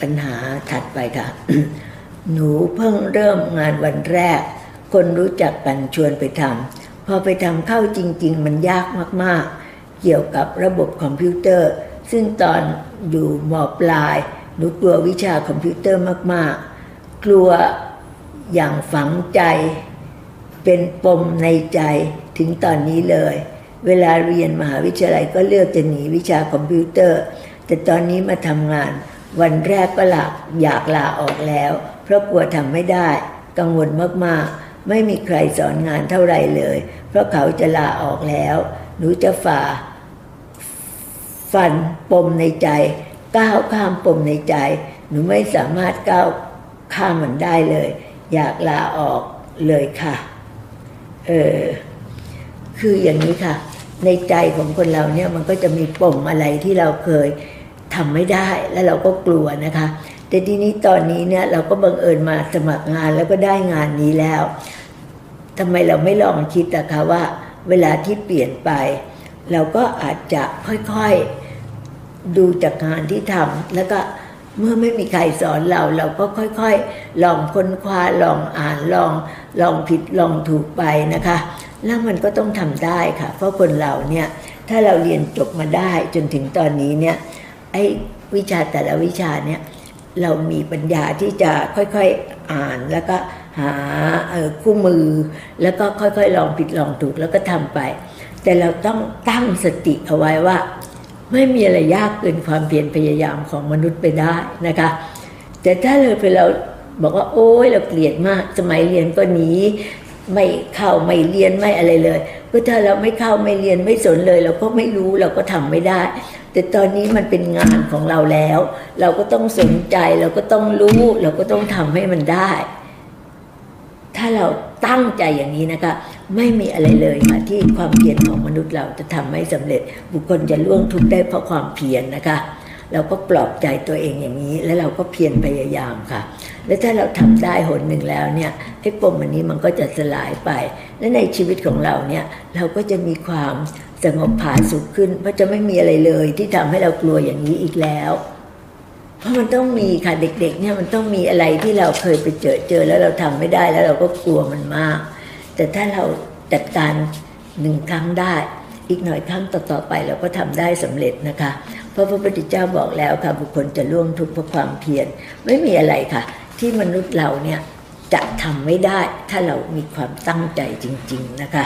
ปัญหาถัดไปค่ะ หนูเพิ่งเริ่มงานวันแรก คนรู้จักกันชวนไปทำพอไปทำเข้าจริง ๆ มันยากมากๆ เกี่ยวกับระบบคอมพิวเตอร์ ซึ่งตอนอยู่มอปลาย หนูกลัววิชาคอมพิวเตอร์มากๆ กลัวอย่างฝังใจ เป็นปมในใจถึงตอนนี้เลย เวลาเรียนมหาวิทยาลัยก็เลือกจะหนีวิชาคอมพิวเตอร์ แต่ตอนนี้มาทำงาน วันแรกก็หลักอยากลาออกแล้ว เพราะกลัวทำไม่ได้ กังวลมากๆ ไม่มีใครสอนงานเท่าไรเลย เพราะเขาจะลาออกแล้ว หนูจะฝ่า ฟันปมในใจ ก้าวข้ามปมในใจ หนูไม่สามารถก้าวข้ามมันได้เลย อยากลาออกเลยค่ะ เออคืออย่างนี้ค่ะ ในใจของคนเราเนี่ยมันก็จะมีปมอะไรที่เราเคย ทำไม่ได้แล้วเราก็กลัวนะคะ แต่ทีนี้ตอนนี้เนี่ยเราก็บังเอิญมาสมัครงานแล้วก็ได้งานนี้แล้วทำไมเราไม่ลองคิดนะคะว่า เวลาที่เปลี่ยนไป เราก็อาจจะค่อยๆดูจากงานที่ทำแล้วก็เมื่อไม่มีใครสอนเราเราก็ค่อยๆ ลองค้นคว้าลองอ่านลองลองผิดลองถูกไปนะคะ แล้วมันก็ต้องทำได้ค่ะ เพราะคนเราเนี่ยถ้าเราเรียนจบมาได้จนถึงตอนนี้เนี่ย ไอ้วิชาแต่ละวิชาเนี่ยเรามีปัญญาที่จะค่อยๆอ่านแล้วก็หาคู่มือ แล้วก็ค่อยๆลองผิดลองถูกแล้วก็ทำไป แต่เราต้องตั้งสติเอาไว้ว่า ไม่มีอะไรยากเกินความเพียรพยายามของมนุษย์ไปได้นะคะ แต่ถ้าเลยไปเราบอกว่าโอ้ยเราเกลียดมาก สมัยเรียนก็หนี ไม่เข้าไม่เรียนไม่อะไรเลยก็ถ้าเราไม่เข้าไม่เรียนไม่สนเลย เราก็ไม่รู้เราก็ทำไม่ได้ แต่ตอนนี้มันเป็นงานของเราแล้ว เราก็ต้องสนใจเราก็ต้องรู้ เราก็ต้องทำให้มันได้ ถ้าเราตั้งใจอย่างนี้นะคะ ไม่มีอะไรเลยค่ะที่ความเพียรของมนุษย์เราจะทำให้สำเร็จ บุคคลจะล่วงทุกได้เพราะความเพียรนะคะ เราก็ปลอบใจตัวเองอย่างนี้ แล้วเราก็เพียรพยายามค่ะ และถ้าเราทำได้หนหนึ่งแล้วเนี่ยไอ้ปมอันนี้มันก็จะสลายไป และในชีวิตของเราเนี่ยเราก็จะมีความสงบผาสุขขึ้น เพราะจะไม่มีอะไรเลยที่ทำให้เรากลัวอย่างนี้อีกแล้วเพราะมันต้องมีค่ะเด็กๆเนี่ยมันต้องมีอะไรที่เราเคยไปเจอเจอแล้วเราทำไม่ได้แล้วเราก็กลัวมันมาก แต่ถ้าเราจัดการหนึ่งครั้งได้ อีกหน่อยครั้งต่อๆไปเราก็ทำได้สำเร็จนะคะ ราะพระพุทธเจ้าบอกแล้วค่ะบุคคลจะล่วงทุกข์เพราะความเพียรไม่มีอะไรค่ะ ที่มนุษย์เราเนี่ยจะทำไม่ได้ถ้าเรามีความตั้งใจจริง ๆ นะคะ